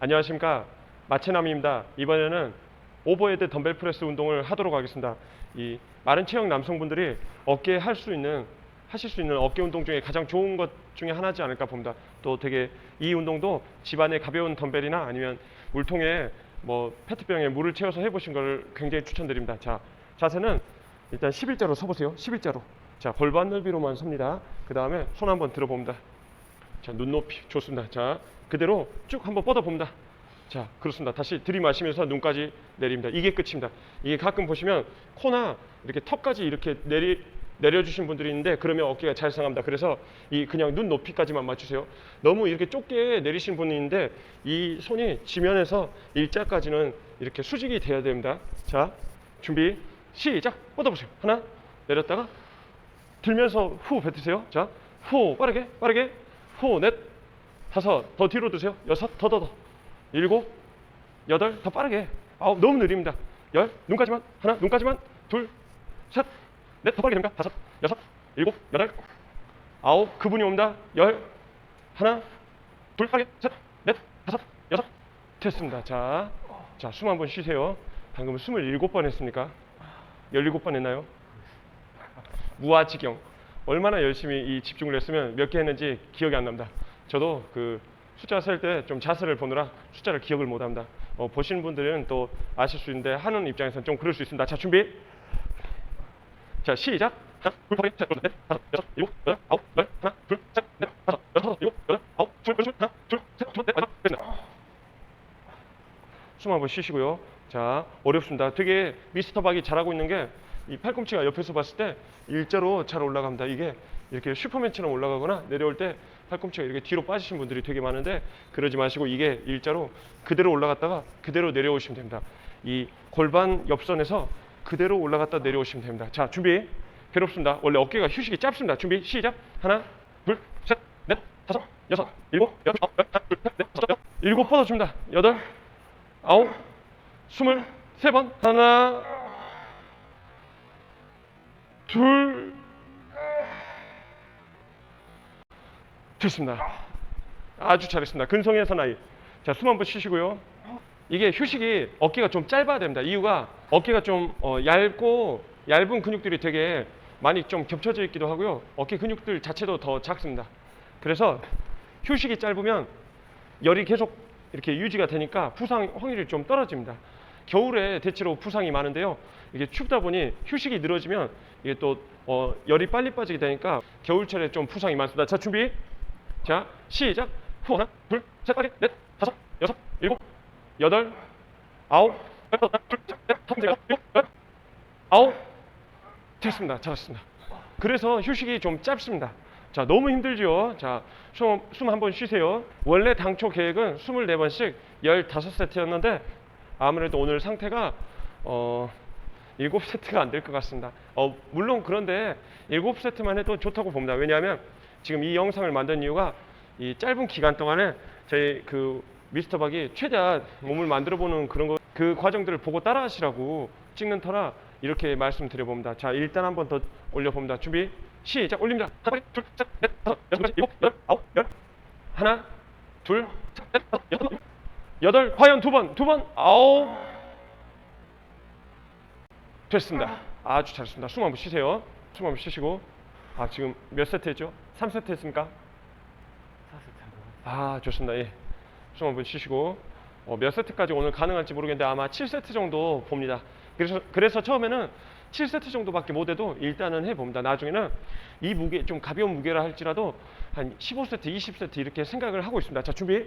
안녕하십니까 마체남입니다. 이번에는 오버헤드 덤벨 프레스 운동을 하도록 하겠습니다. 이 마른 체형 남성분들이 어깨에 할 수 있는 하실 수 있는 어깨 운동 중에 가장 좋은 것 중에 하나지 않을까 봅니다. 또 되게 이 운동도 집안에 가벼운 덤벨이나 아니면 물통에 뭐 페트병에 물을 채워서 해보신 걸 굉장히 추천드립니다. 자 자세는 일단 11자로 서보세요. 11자로. 자 골반 넓이로만 섭니다. 그 다음에 손 한번 들어봅니다. 자, 눈높이 좋습니다. 자, 그대로 쭉 한번 뻗어 봅니다. 자, 그렇습니다. 다시 들이마시면서 눈까지 내립니다. 이게 끝입니다. 이게 가끔 보시면 코나 이렇게 턱까지 이렇게 내리 내려주신 분들이 있는데 그러면 어깨가 잘 상합니다. 그래서 이 그냥 눈 높이까지만 맞추세요. 너무 이렇게 좁게 내리신 분이 있는데 이 손이 지면에서 일자까지는 이렇게 수직이 돼야 됩니다. 자, 준비 시작. 뻗어보세요. 하나 내렸다가 들면서 후 뱉으세요. 자, 후 빠르게 빠르게 후 넷 다섯 더 뒤로 드세요. 여섯 더 더 더 일곱 여덟 더 빠르게 아홉 너무 느립니다. 열 눈까지만 하나 눈까지만 둘 셋 넷 더 빠르게 됩니다. 다섯 여섯 일곱 여덟 아홉 그분이 옵니다. 열 하나 둘 빠르게 셋넷 다섯 여섯 됐습니다. 자, 자 숨 한번 쉬세요. 방금 스물일곱 번 했습니까? 열일곱 번 했나요? 무아지경 얼마나 열심히 이 집중을 했으면 몇 개 했는지 기억이 안 납니다. 저도 그 숫자 셀 때 좀 자세를 보느라 숫자를 기억을 못 합니다. 어, 보시는 분들은 또 아실 수 있는데 하는 입장에서는 좀 그럴 수 있습니다. 자 준비. 자 시작. 숨 한번 쉬시고요. 자, 어렵습니다. 되게 미스터 박이 잘하고 있는 게 이 팔꿈치가 옆에서 봤을 때 일자로 잘 올라갑니다. 이게 이렇게 슈퍼맨처럼 올라가거나 내려올 때 팔꿈치가 이렇게 뒤로 빠지신 분들이 되게 많은데 그러지 마시고 이게 일자로 그대로 올라갔다가 그대로 내려오시면 됩니다. 이 골반 옆선에서 그대로 올라갔다 내려오시면 됩니다. 자, 준비. 괴롭습니다. 원래 어깨가 휴식이 짧습니다. 준비 시작. 하나, 둘, 셋, 넷, 다섯, 여섯, 일곱, 여덟, 아홉, 열, 둘, 셋, 넷, 다섯, 여섯, 일곱 뻗어줍니다. 여덟, 아홉, 스물 세 번. 하나, 둘, 됐습니다. 아주 잘했습니다. 근성의 사나이. 자, 숨 한번 쉬시고요. 이게 휴식이 어깨가 좀 짧아야 됩니다. 이유가 어깨가 좀 어, 얇고 얇은 근육들이 되게 많이 좀 겹쳐져 있기도 하고요. 어깨 근육들 자체도 더 작습니다. 그래서 휴식이 짧으면 열이 계속 이렇게 유지가 되니까 부상 확률이 좀 떨어집니다. 겨울에 대체로 부상이 많은데요. 이게 춥다 보니 휴식이 늘어지면 이게 또 어, 열이 빨리 빠지게 되니까 겨울철에 좀 부상이 많습니다. 자 준비. 자 시작. 후 하나, 둘, 셋, 빠르게 넷, 다섯, 여섯, 일곱, 여덟, 아홉, 열, 하나, 둘, 셋, 넷, 다섯, 여섯, 아홉. 됐습니다. 잘했습니다. 그래서 휴식이 좀 짧습니다. 자, 너무 힘들죠? 자, 숨, 숨 한번 쉬세요. 원래 당초 계획은 24번씩 15세트였는데 아무래도 오늘 상태가 어, 7세트가 안 될 것 같습니다. 어, 물론 그런데 7세트만 해도 좋다고 봅니다. 왜냐하면 지금 이 영상을 만든 이유가 이 짧은 기간 동안에 저희 그 미스터 박이 최대한 몸을 만들어 보는 그런 거 그 과정들을 보고 따라 하시라고 찍는 터라 이렇게 말씀드려 봅니다. 자, 일단 한번 더 올려 봅니다. 준비. 시작. 올립니다. 하나, 둘, 셋, 넷, 다섯, 여섯, 일곱, 여덟, 아홉, 열. 하나, 둘, 셋, 넷, 다섯, 여섯, 여덟. 과연 두 번, 두 번, 아홉. 됐습니다. 아주 잘했습니다. 숨 한번 쉬세요. 숨 한번 쉬시고. 아, 지금 몇 세트 했죠? 3세트 했습니까? 아, 좋습니다. 예. 숨 한번 쉬시고. 어, 몇 세트까지 오늘 가능할지 모르겠는데 아마 7세트 정도 봅니다. 그래서 그래서 처음에는 7세트 정도밖에 못 해도 일단은 해 봅니다. 나중에는 이 무게 좀 가벼운 무게라 할지라도 한 15세트, 20세트 이렇게 생각을 하고 있습니다. 자, 준비.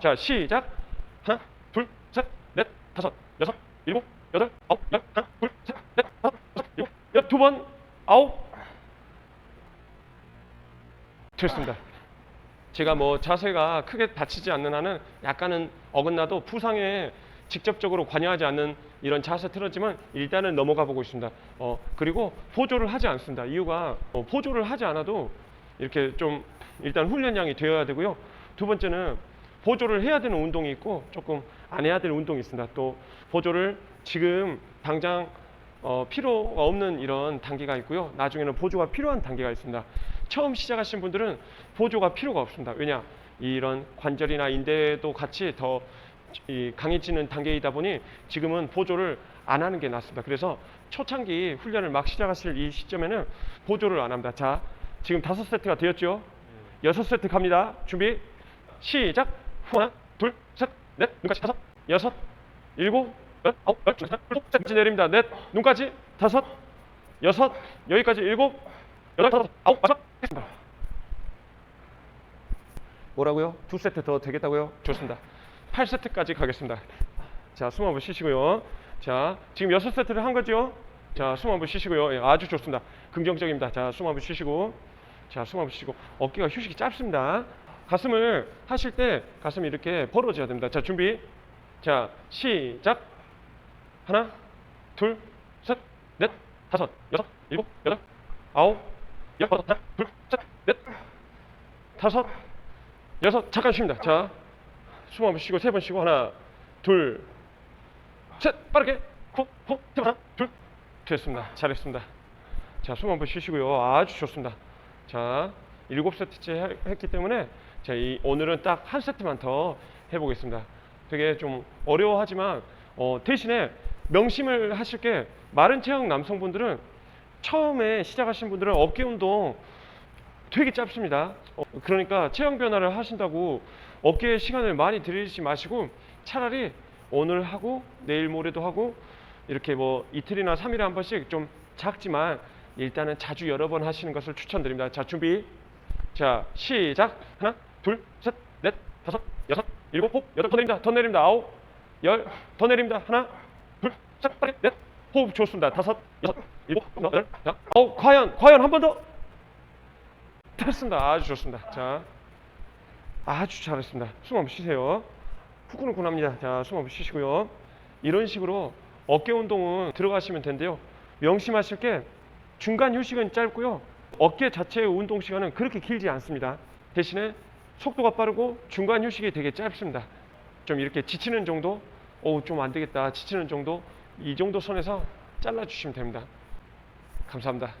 자, 시작. 하나, 둘, 셋, 넷, 다섯, 여섯, 일곱, 여덟, 아홉, 열, 하나, 둘, 셋, 넷, 다섯, 여섯, 일곱, 열, 두 번, 아홉. 됐습니다. 제가 뭐 자세가 크게 다치지 않는 한은 약간은 어긋나도 부상에 직접적으로 관여하지 않는 이런 자세 틀었지만 일단은 넘어가 보고 있습니다. 어, 그리고 보조를 하지 않습니다. 이유가 어, 보조를 하지 않아도 이렇게 좀 일단 훈련량이 되어야 되고요. 두 번째는 보조를 해야 되는 운동이 있고 조금 안 해야 되는 운동이 있습니다. 또 보조를 지금 당장 어, 필요가 없는 이런 단계가 있고요. 나중에는 보조가 필요한 단계가 있습니다. 처음 시작하신 분들은 보조가 필요가 없습니다. 왜냐 이런 관절이나 인대도 같이 더이 강해지는 단계이다 보니 지금은 보조를 안 하는 게 낫습니다. 그래서 초창기 훈련을 막 시작하실 이 시점에는 보조를 안 합니다. 자, 지금 다섯 세트가 되었죠? 여섯 세트 갑니다. 준비, 시작. 하나, 둘, 셋, 넷, 눈까지 다섯, 여섯, 일곱, 열, 아홉, 열, 둘, 셋, 셋, 내립니다. 넷, 눈까지 다섯, 여섯, 여기까지 일곱, 여덟, 다섯, 아홉, 마지막 했습니다. 뭐라고요? 두 세트 더 되겠다고요? 좋습니다. 8세트까지 가겠습니다. 자, 숨 한번 쉬시고요. 자, 지금 6세트를 한 거죠? 자, 숨 한번 쉬시고요. 예, 아주 좋습니다. 긍정적입니다. 자, 숨 한번 쉬시고. 자, 숨 한번 쉬시고. 어깨가 휴식이 짧습니다. 가슴을 하실 때 가슴이 이렇게 벌어져야 됩니다. 자, 준비. 자, 시작. 하나, 둘, 셋, 넷, 다섯, 여섯, 일곱, 여덟, 아홉, 열, 하나, 둘, 셋, 넷, 다섯, 여섯 잠깐 쉽니다. 자, 숨 한번 쉬고 세 번 쉬고 하나, 둘, 셋 빠르게 훅훅 하나, 둘, 됐습니다. 잘했습니다. 자, 숨 한번 쉬시고요. 아주 좋습니다. 자, 일곱 세트째 해- 했기 때문에 자, 이 오늘은 딱 한 세트만 더 해보겠습니다. 되게 좀 어려워하지만 어, 대신에 명심을 하실 게 마른 체형 남성분들은 처음에 시작하신 분들은 어깨 운동 되게 짧습니다. 어, 그러니까 체형 변화를 하신다고 어깨에 시간을 많이 들이지 마시고 차라리 오늘 하고 내일 모레도 하고 이렇게 뭐 이틀이나 3일에 한 번씩 좀 작지만 일단은 자주 여러 번 하시는 것을 추천드립니다. 자, 준비. 자, 시작. 하나, 둘, 셋, 넷, 다섯, 여섯, 일곱, 홉, 여덟, 더 내립니다. 더 내립니다. 아홉, 열, 더 내립니다. 하나, 둘, 셋, 빠르게, 넷, 호흡 좋습니다. 다섯, 여섯, 일곱, 여덟, 자, 어, 과연, 과연 한 번 더. 됐습니다. 아주 좋습니다. 자, 아주 잘했습니다. 숨 한번 쉬세요. 후끈후끈합니다. 자, 숨 한번 쉬시고요. 이런 식으로 어깨 운동은 들어가시면 되는데요. 명심하실 게 중간 휴식은 짧고요. 어깨 자체의 운동 시간은 그렇게 길지 않습니다. 대신에 속도가 빠르고 중간 휴식이 되게 짧습니다. 좀 이렇게 지치는 정도, 오, 좀 안 되겠다. 지치는 정도, 이 정도 선에서 잘라주시면 됩니다. 감사합니다.